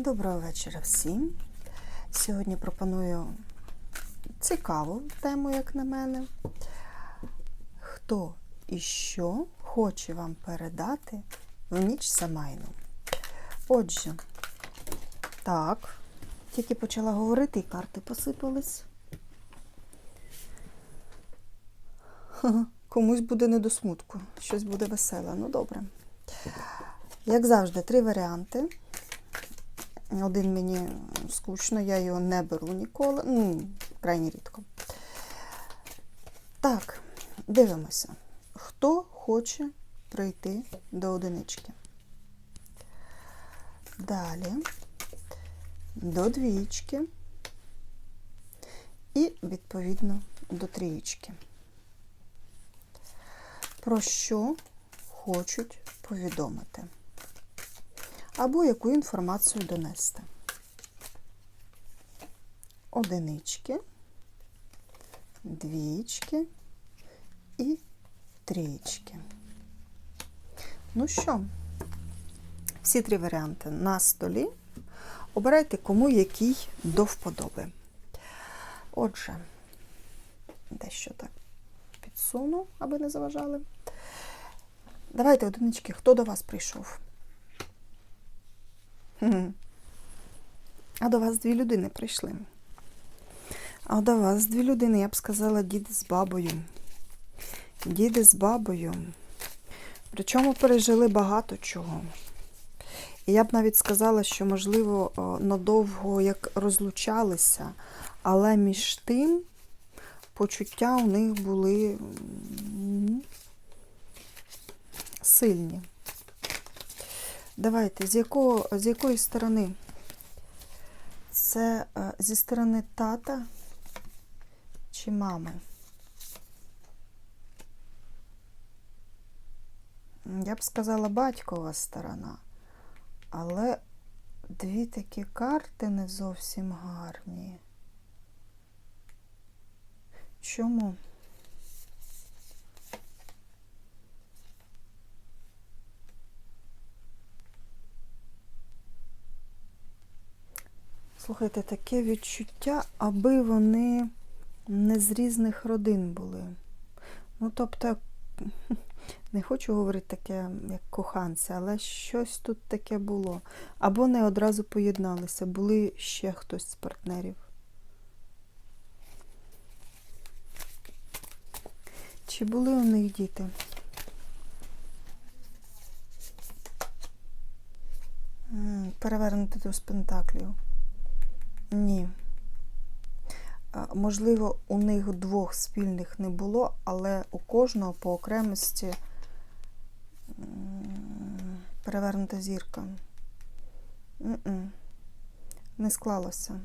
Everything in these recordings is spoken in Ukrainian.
Доброго вечора всім. Сьогодні пропоную цікаву тему, як на мене. Хто і що хоче вам передати в ніч Самайну? Отже, так, тільки почала говорити, і карти посипались. Комусь буде не до смутку, щось буде веселе. Ну, добре. Як завжди, три варіанти. Один мені скучно, я його не беру ніколи, ну, крайні рідко. Так, дивимося. Хто хоче прийти до одинички? Далі до двічки і, відповідно, до трієчки. Про що хочуть повідомити? Або яку інформацію донести. Одинички, двічки і трієчки. Ну що, всі три варіанти на столі. Обирайте, кому який до вподоби. Отже, дещо так підсуну, аби не заважали. Давайте, одинички, хто до вас прийшов? А до вас дві людини прийшли. А до вас дві людини, я б сказала, діди з бабою. Діди з бабою. Причому пережили багато чого. І я б навіть сказала, що, можливо, надовго як розлучалися, але між тим почуття у них були сильні. Давайте, з якого, з якої сторони? Це е, зі сторони тата чи мами? Я б сказала батькова сторона, але дві такі карти не зовсім гарні. Чому? Слухайте, таке відчуття, аби вони не з різних родин були. Ну, тобто, не хочу говорити таке, як коханці, але щось тут таке було. Або не одразу поєдналися, були ще хтось з партнерів. Чи були у них діти? Перевернути до пентаклів. Ні. Можливо, у них двох спільних не було, але у кожного по окремості перевернута зірка. Не склалося.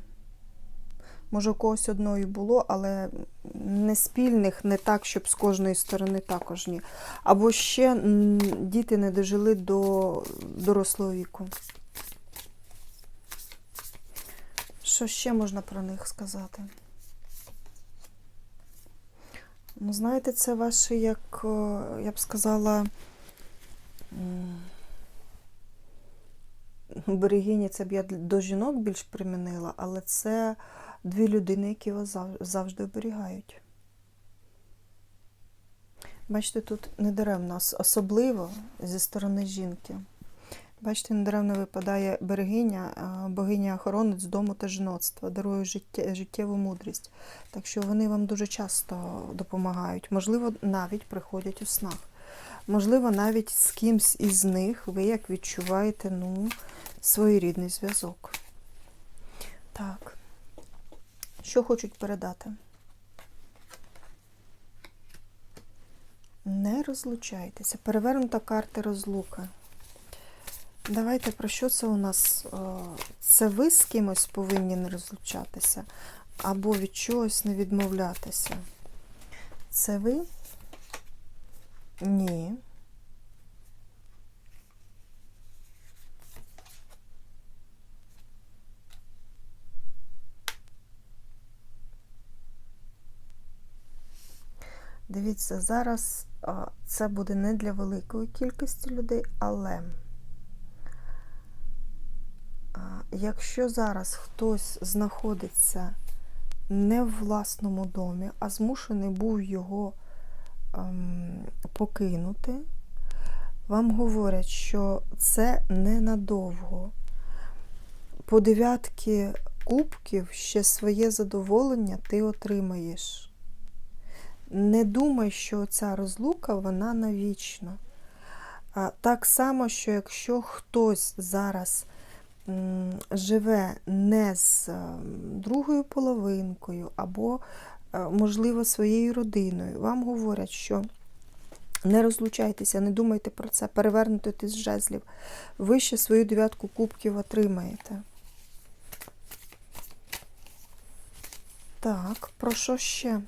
Може, у когось одної було, але не спільних, не так, щоб з кожної сторони також ні. Або ще діти не дожили до дорослого віку. Що ще можна про них сказати? Ну, знаєте, це ваше, як, я б сказала, берегині, це б я до жінок більш примінила, але це дві людини, які вас завжди оберігають. Бачите, тут недаремно, ос- особливо зі сторони жінки. Бачите, недаремно випадає берегиня, богиня охоронець дому та жіноцтва, дарує життєву мудрість. Так що вони вам дуже часто допомагають. Можливо, навіть приходять у снах. Можливо, навіть з кимсь із них ви як відчуваєте ну, своєрідний зв'язок. Так. Що хочуть передати? Не розлучайтеся. Перевернута карта розлуки. Давайте про що це у нас? Е, Це ви з кимось повинні не розлучатися, або від чогось не відмовлятися. Це ви? Ні. Дивіться, зараз це буде не для великої кількості людей, але якщо зараз хтось знаходиться не в власному домі, а змушений був його ем, покинути, вам говорять, що це ненадовго. По дев'ятки кубків ще своє задоволення ти отримаєш. Не думай, що ця розлука вона навічна. Так само, що якщо хтось зараз живе не з ем, другою половинкою або, е, можливо, своєю родиною, вам говорять, що не розлучайтеся, не думайте про це, перевернути ти з жезлів. Ви ще свою дев'ятку кубків отримаєте. Так, про що ще?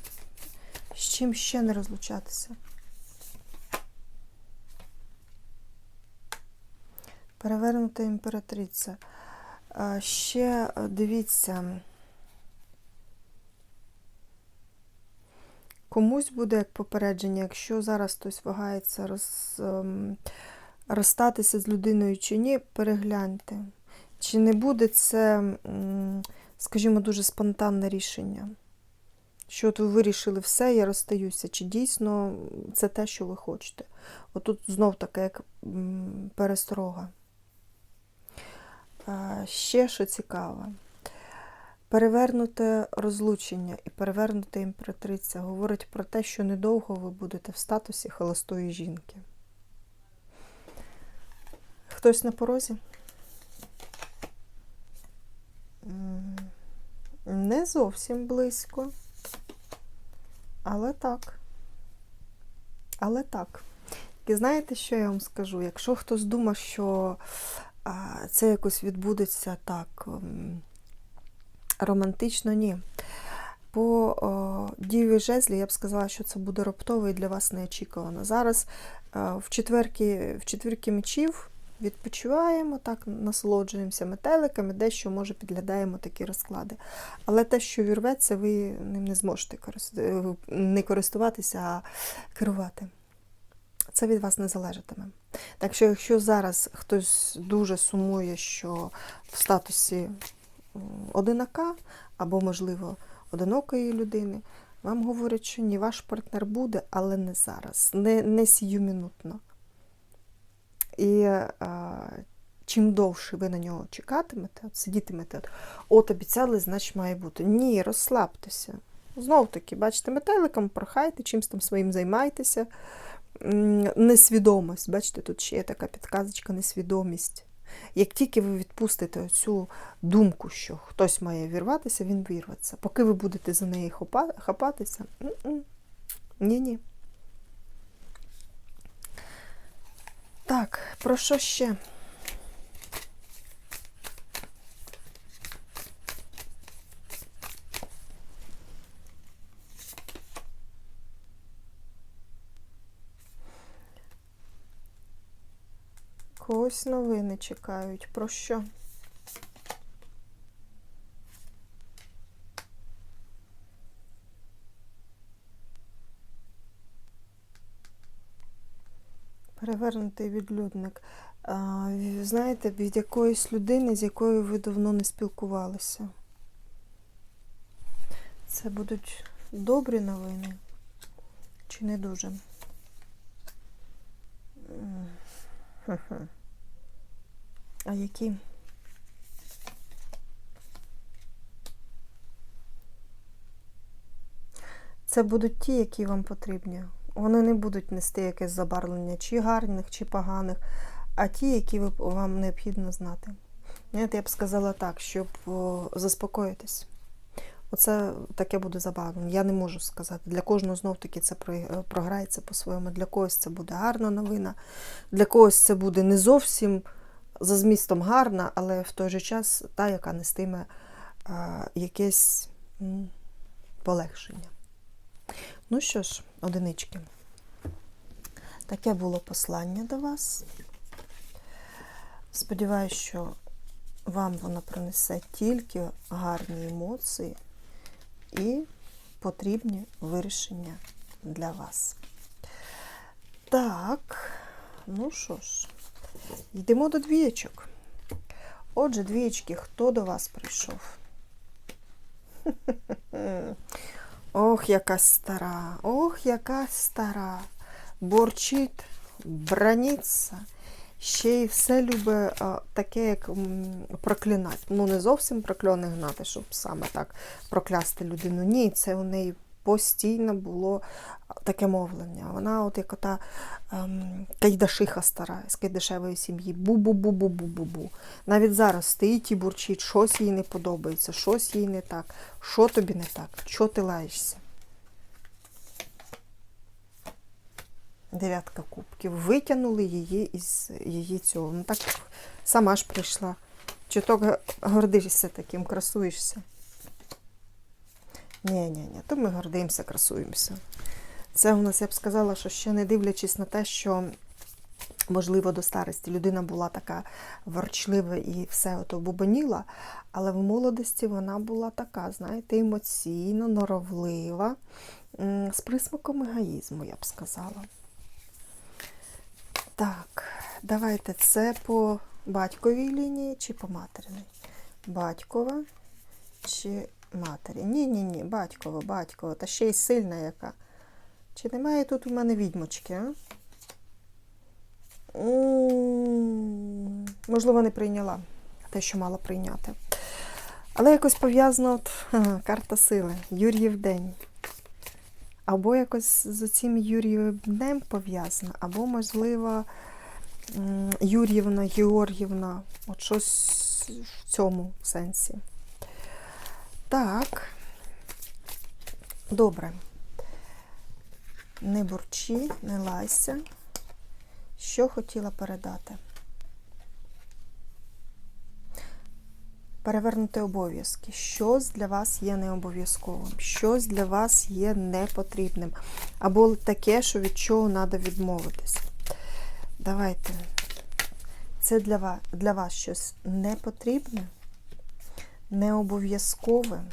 З чим ще не розлучатися? Перевернута імператриця. Ще е, дивіться. Комусь буде як попередження, якщо зараз хтось вагається роз, ем, розстатися з людиною чи ні, перегляньте. Чи не буде це, скажімо, дуже спонтанне рішення? Що от ви вирішили все, я розстаюся, чи дійсно це те, що ви хочете? Отут знов таке, як м, пересторога. А, Ще що цікаве. Перевернуте розлучення і перевернута імператриця говорить про те, що недовго ви будете в статусі холостої жінки. Хтось на порозі? Не зовсім близько. Але так. Але так. І знаєте, що я вам скажу? Якщо хтось думає, що це якось відбудеться так ем, романтично, ні. По о, жезлі я б сказала, що це буде раптово і для вас неочікувано. Зараз е, в четверки, в четвірки мечів відпочиваємо, так, насолоджуємося метеликами, дещо може підглядаємо такі розклади. Але те, що вірветься, ви ним не зможете користу- не користуватися, а керувати. Це від вас не залежатиме. Так що, якщо зараз хтось дуже сумує, що в статусі одинака, або, можливо, одинокої людини, вам говорять, що ні, ваш партнер буде, але не зараз, не, не сіюмінутно. І а, чим довше ви на нього чекатимете, от сидітимете, от, от обіцяли, значить має бути. Ні, розслабтеся. Знов таки, бачите, метеликом прохайте, чимось там своїм займайтеся. Несвідомість, бачите, тут ще є така підказочка, несвідомість. Як тільки ви відпустите цю думку, що хтось має вірватися, він вірветься. Поки ви будете за неї хапатися, ні-ні. Так, про що ще? Когось новини чекають. Про що? Перевернутий відлюдник. Знаєте, від якоїсь людини, з якою ви давно не спілкувалися. Це будуть добрі новини чи не дуже? Хе-хе. А які? Це будуть ті, які вам потрібні. Вони не будуть нести якесь забарвлення чи гарних, чи поганих, а ті, які вам необхідно знати. Знаєте, я б сказала так, щоб заспокоїтись. Оце таке буде забавлення. Я не можу сказати. Для кожного знов-таки це е, програється по-своєму. Для когось це буде гарна новина, для когось це буде не зовсім за змістом гарна, але в той же час та, яка нестиме а, якесь полегшення. Ну що ж, одинички. Таке було послання до вас. Сподіваюсь, що вам воно принесе тільки гарні емоції і потрібні вирішення для вас. Так, ну що ж, йдемо до двієчок. Отже, двічки, хто до вас прийшов? Ох, яка стара, ох, яка стара. Борчить, браніться. Ще й все любить таке, як проклинати. Ну, не зовсім прокльони гнати, щоб саме так проклясти людину. Ні, це у неї постійно було таке мовлення. Вона, от як ота ем, кайдашиха стара з кайдашевої сім'ї. Бу-бу-бу-бу-бу-бу-бу. Навіть зараз стоїть і бурчить, щось їй не подобається, щось їй не так. Що тобі не так? Чого ти лаєшся? Дев'ятка кубків. Витягнули її із її цього. Ну так сама ж прийшла. Чи то гордишся таким, красуєшся? Ні, ні, ні, то ми гордимося, красуємося. Це у нас, я б сказала, що ще не дивлячись на те, що, можливо, до старості людина була така ворчлива і все ото бубоніла, але в молодості вона була така, знаєте, емоційна, норовлива, з присмаком егоїзму, я б сказала. Так, давайте це по батьковій лінії чи по материній? Батькова чи матері? Ні, ні, ні, батькова, та ще й сильна яка. Чи немає тут у мене відьмочки, а? Можливо, не прийняла те, що мала прийняти. Але якось пов'язано карта сили, Юріїв день. Або якось з цим Юрієвим днем пов'язано, або, можливо, Юр'ївна, Георгівна. От щось в цьому сенсі. Так. Добре. Не бурчи, не лайся. Що хотіла передати? Перевернути обов'язки. Щось для вас є необов'язковим, щось для вас є непотрібним. Або таке, що від чого треба відмовитись. Давайте. Це для вас, для вас щось непотрібне, необов'язкове,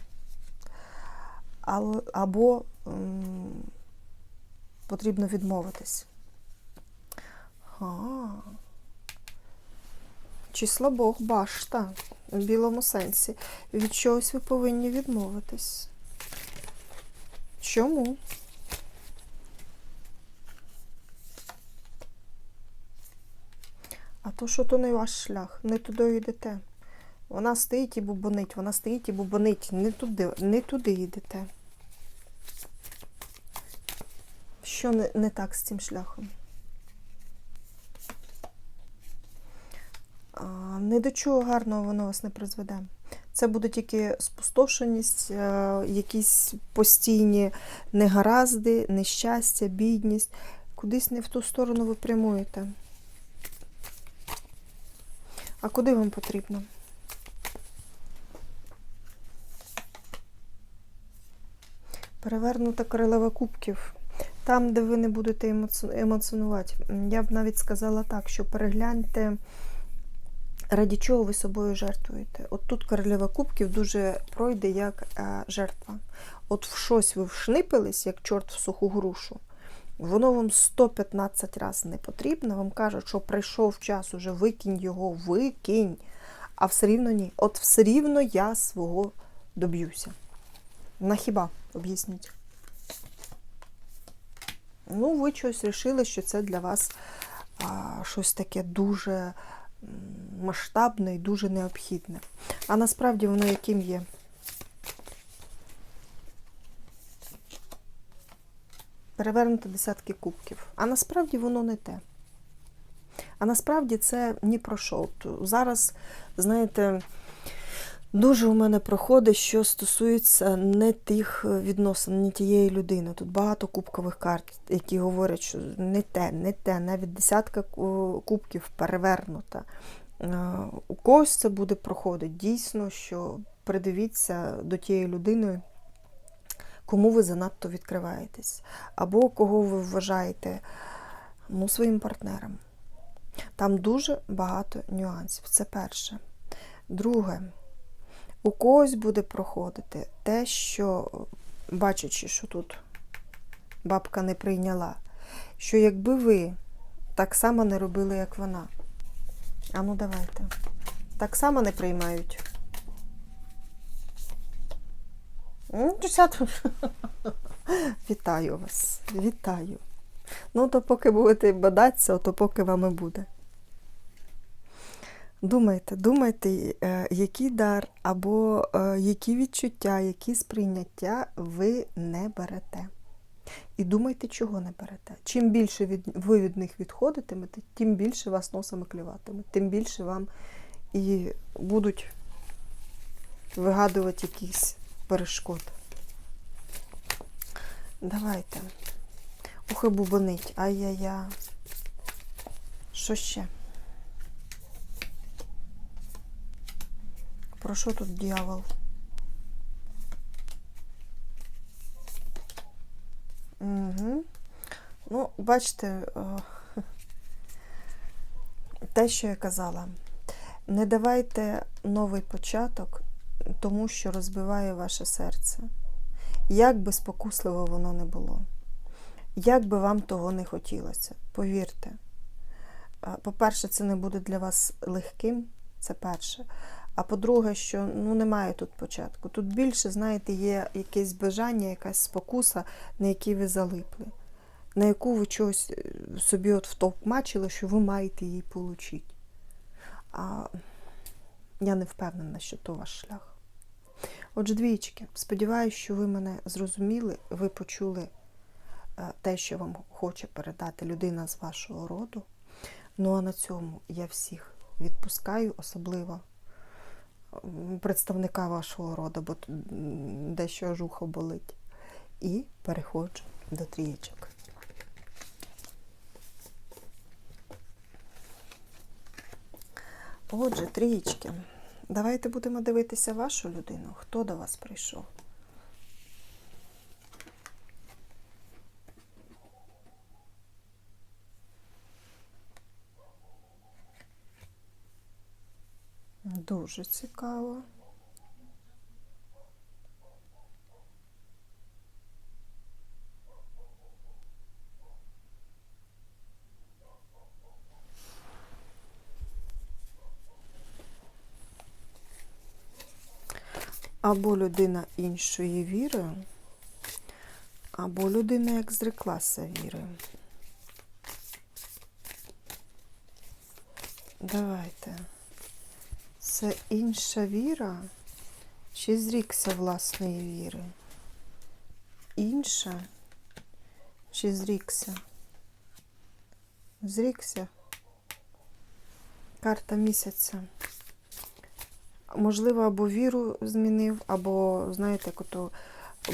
ал- або потрібно відмовитись. А, число Бог, башта в білому сенсі. Від чогось ви повинні відмовитись. Чому? А то, що то не ваш шлях, не туди йдете. Вона стоїть і бубонить, вона стоїть і бубонить. Не туди, не туди йдете. Що не, не так з цим шляхом? А, не до чого гарного воно вас не призведе. Це буде тільки спустошеність, е, якісь постійні негаразди, нещастя, бідність. Кудись не в ту сторону ви прямуєте. А куди вам потрібно? Перевернута королева кубків. Там, де ви не будете емоці- емоціонувати. Я б навіть сказала так, що перегляньте, раді чого ви собою жертвуєте. От тут королева кубків дуже пройде як е, жертва. От в щось ви вшнипились, як чорт в суху грушу. Воно вам 115 разів не потрібно. Вам кажуть, що прийшов час, уже викинь його, викинь. А все рівно ні. От все рівно я свого доб'юся. На хіба? Об'ясніть. Ну, ви щось вирішили, що це для вас а, щось таке дуже масштабне і дуже необхідне. А насправді воно яким є? Перевернути десятки кубків. А насправді воно не те. А насправді це ні про що. Зараз, знаєте, дуже у мене проходить, що стосується не тих відносин, не тієї людини. Тут багато кубкових карт, які говорять, що не те, не те, навіть десятка кубків перевернута. Е, У когось це буде проходити. Дійсно, що придивіться до тієї людини, кому ви занадто відкриваєтесь, або кого ви вважаєте ну, своїм партнером. Там дуже багато нюансів. Це перше. Друге, у когось буде проходити те, що, бачачи, що тут бабка не прийняла, що якби ви так само не робили, як вона. А ну давайте. Так само не приймають. Вітаю вас. Вітаю. Ну, то поки будете бадатися, то поки вам і буде. Думайте, думайте, е, який дар або е, які відчуття, які сприйняття ви не берете. І думайте, чого не берете. Чим більше від, ви від них відходитимете, тим більше вас носами клюватиме, тим більше вам і будуть вигадувати якісь перешкод. Давайте. І бубонить. Ай-яй-я. Що ще? Про що тут дьявол? Угу. Ну, бачите, е, те, що я казала, не давайте новий початок тому, що розбиває ваше серце. Як би спокусливо воно не було, як би вам того не хотілося, повірте. Е, По-перше, це не буде для вас легким, це перше. А по-друге, що ну, немає тут початку. Тут більше, знаєте, є якесь бажання, якась спокуса, на якій ви залипли, на яку ви чогось е, собі от втовкмачили, що ви маєте її отримати. А я не впевнена, що то ваш шлях. Отже, двічки, сподіваюся, що ви мене зрозуміли, ви почули е, те, що вам хоче передати людина з вашого роду. Ну а на цьому я всіх відпускаю, особливо представника вашого роду, бо дещо жухо болить. І переходжу до трієчок. Отже, трієчки. Давайте будемо дивитися вашу людину. Хто до вас прийшов? Дуже цікаво. Або людина іншої віри, або людина, як зреклася віри. Давайте. Це інша віра чи зрікся власної віри? Інша чи зрікся? Зрікся. Карта місяця. Можливо, або віру змінив, або, знаєте, як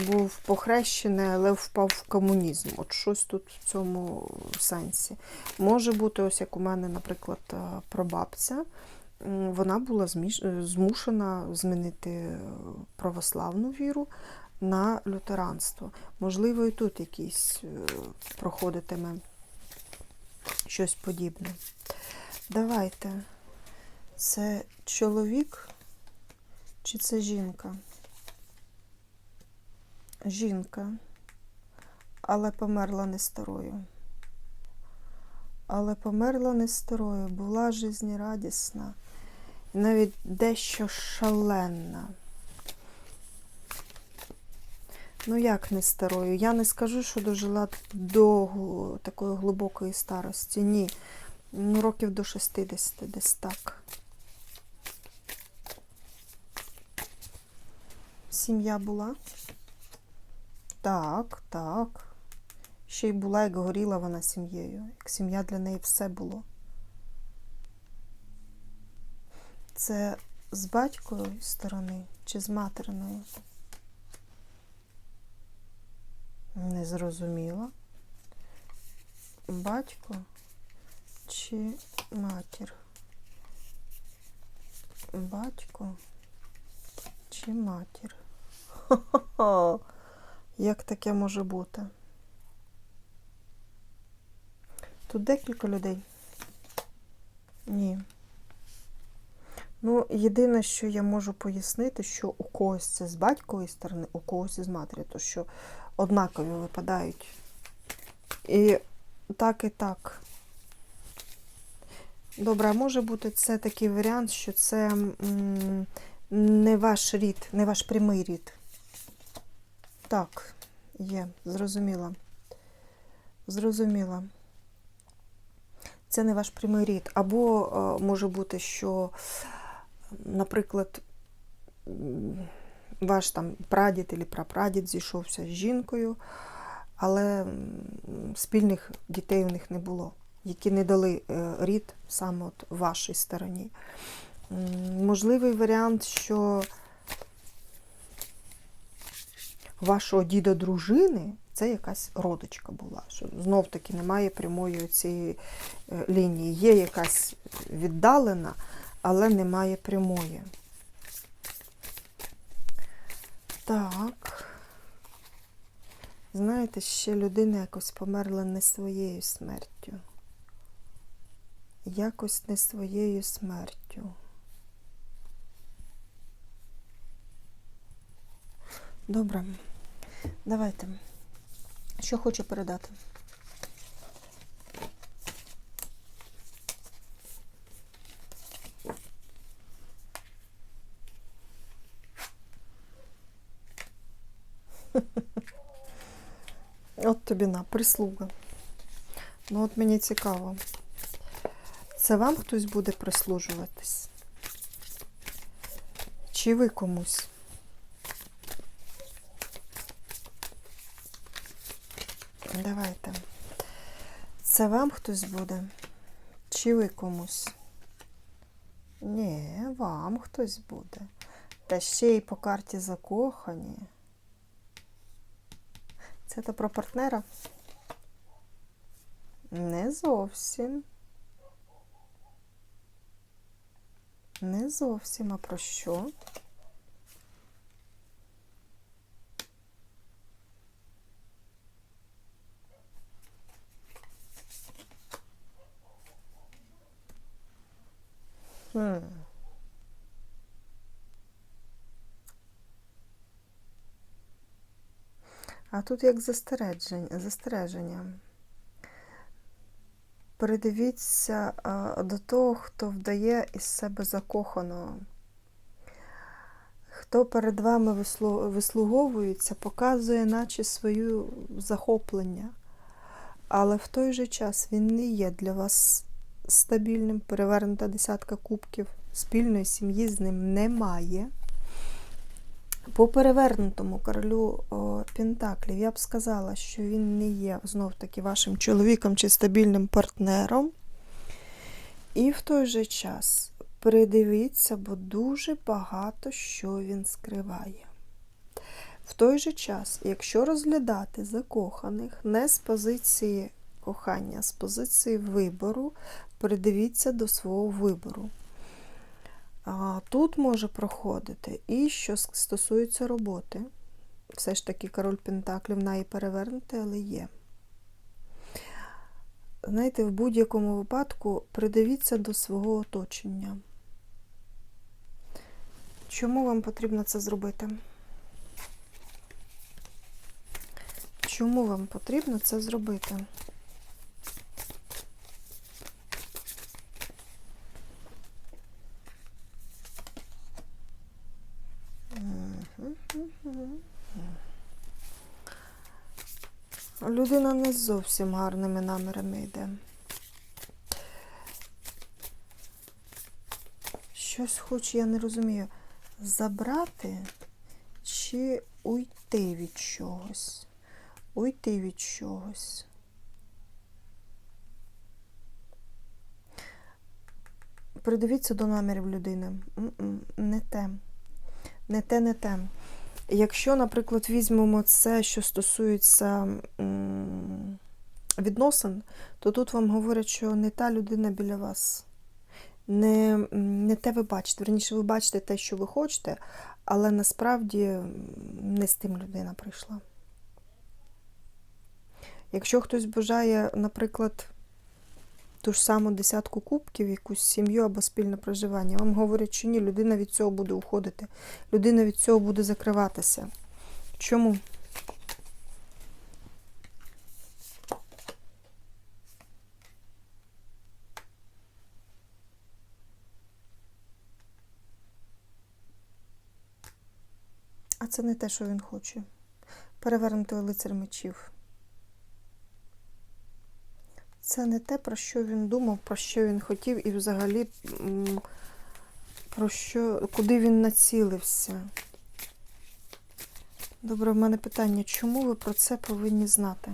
був похрещений, але впав в комунізм. От щось тут в цьому сенсі. Може бути, ось як у мене, наприклад, е, прабабця, вона була е, змушена змінити е, православну віру на лютеранство. Можливо, і тут якийсь е, проходитиме щось подібне. Давайте. Це чоловік чи це жінка? Жінка, але померла не старою. Але померла не старою, була жизнерадісна, навіть дещо шаленна. Ну, як не старою? Я не скажу, що дожила до такої глибокої старості. Ні. Ну, років до 60, десь так. Сім'я була? Так, так. Ще й була, як горіла вона сім'єю. Як сім'я для неї все було. Це з батькової сторони чи з материної? Не зрозуміла. Батько чи матір? Батько чи матір? Хо-хо-хо. Як таке може бути? Тут декілька людей. Ні. Ну, єдине, що я можу пояснити, що у когось це з батькової сторони, у когось із матері, то що однакові випадають. І так, і так. Добре, а може бути це такий варіант, що це не ваш рід, не ваш прямий рід. Так, є, зрозуміла. Зрозуміла. Це не ваш прямий рід. Або е, може бути, що, наприклад, ваш там прадід або прапрадід зійшовся з жінкою, але спільних дітей у них не було, які не дали е, рід саме от вашій стороні. Можливий варіант, що вашого діда дружини це якась родичка була. Що знов таки немає прямої цієї е, лінії. Є якась віддалена, але немає прямої. Так. Знаєте, ще людина якось померла не своєю смертю. Якось не своєю смертю. Добре. Давайте. Що хочу передати? От тобі на, прислуга. Ну от мені цікаво. Це вам хтось буде прислужуватись? Чи ви комусь? Давайте. Це вам хтось буде? Чи ви комусь? Ні, вам хтось буде. Та ще й по карті закохані. Це то про партнера? Не зовсім. Не зовсім, а про що? А тут як застереження. Передивіться до того, хто вдає із себе закоханого. Хто перед вами вислуговується, показує наче свою захоплення. Але в той же час він не є для вас стабільним, перевернута десятка кубків, спільної сім'ї з ним немає. По перевернутому королю Пентаклів я б сказала, що він не є знов-таки вашим чоловіком чи стабільним партнером. І в той же час придивіться, бо дуже багато що він скриває. В той же час, якщо розглядати закоханих не з позиції кохання, а з позиції вибору, придивіться до свого вибору. Тут може проходити і що стосується роботи. Все ж таки король Пентаклів на перевернути, але є. Знаєте, в будь-якому випадку придивіться до свого оточення. Чому вам потрібно це зробити? Чому вам потрібно це зробити? Людина не з зовсім гарними намірами йде. Щось хоче, я не розумію, забрати чи уйти від чогось? Уйти від чогось. Придивіться до намірів людини. Не те. Не те, не те. Якщо, наприклад, візьмемо це, що стосується відносин, то тут вам говорять, що не та людина біля вас. Не, не те ви бачите. Верніше, ви бачите те, що ви хочете, але насправді не з тим людина прийшла. Якщо хтось бажає, наприклад, ту ж саму десятку кубків, якусь сім'ю або спільне проживання. Вам говорять, що ні, людина від цього буде уходити, людина від цього буде закриватися. Чому? А це не те, що він хоче. Перевернути лицар мечів. Це не те, про що він думав, про що він хотів, і взагалі про що, куди він націлився. Добре, в мене питання, чому ви про це повинні знати?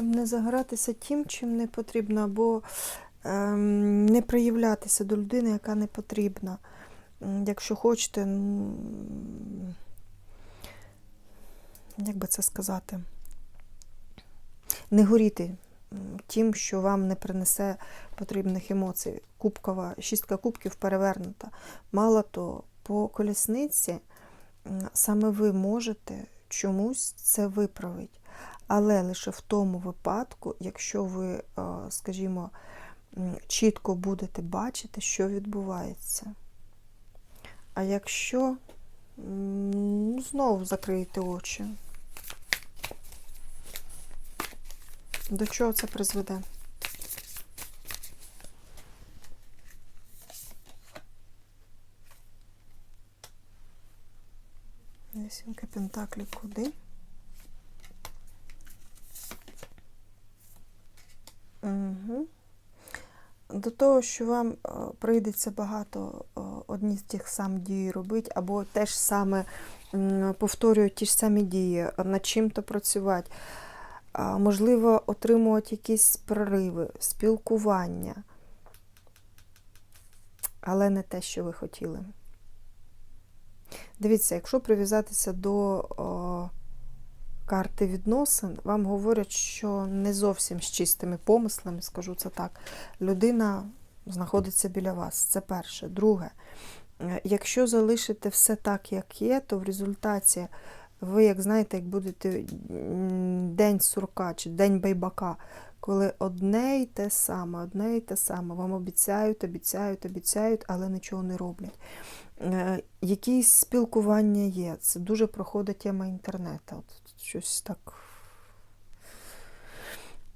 Щоб не загоратися тим, чим не потрібно, або ем, не проявлятися до людини, яка не потрібна. Якщо хочете, м, як би це сказати, не горіти тим, що вам не принесе потрібних емоцій. Кубкова, шістка кубків перевернута. Мало то, по колісниці саме ви можете чомусь це виправити. Але лише в тому випадку, якщо ви, е, скажімо, чітко будете бачити, що відбувається. А якщо знову закриєте очі, до чого це призведе? Вісімка пентаклів куди? До того, що вам е, прийдеться багато е, одні з тих сам дій робити, або теж саме повторюють ті ж самі дії, над чим-то працювати. Можливо, отримувати якісь прориви, спілкування, але не те, що ви хотіли. Дивіться, якщо прив'язатися до карти відносин, вам говорять, що не зовсім з чистими помислами, скажу це так, людина знаходиться біля вас. Це перше. Друге, е, якщо залишите все так, як є, то в результаті ви, як знаєте, як будете день сурка чи день байбака, коли одне й те саме, одне й те саме, вам обіцяють, обіцяють, обіцяють, але нічого не роблять. Е, Якісь спілкування є. Це дуже проходить тема інтернету. От щось так.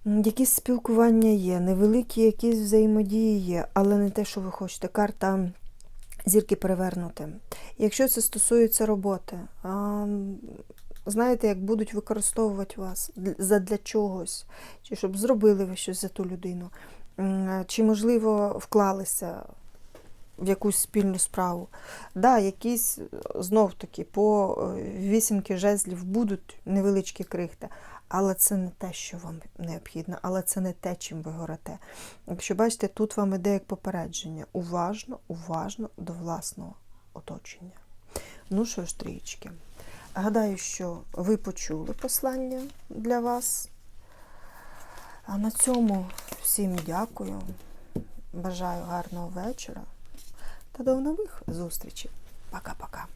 Якісь спілкування є, невеликі якісь взаємодії є, але не те, що ви хочете. Карта зірки перевернути. Якщо це стосується роботи, знаєте, як будуть використовувати вас для- чогось, чи щоб зробили ви щось за ту людину, чи, можливо, вклалися в якусь спільну справу. Да, якісь знов таки по е, вісімки жезлів будуть невеличкі крихти, але це не те, що вам необхідно, але це не те, чим ви горите. Якщо бачите, тут вам іде як попередження. Уважно, уважно до власного оточення. Ну що ж, трієчки. Гадаю, що ви почули послання для вас. А на цьому всім дякую. Бажаю гарного вечора та до нових зустрічей. Пока-пока.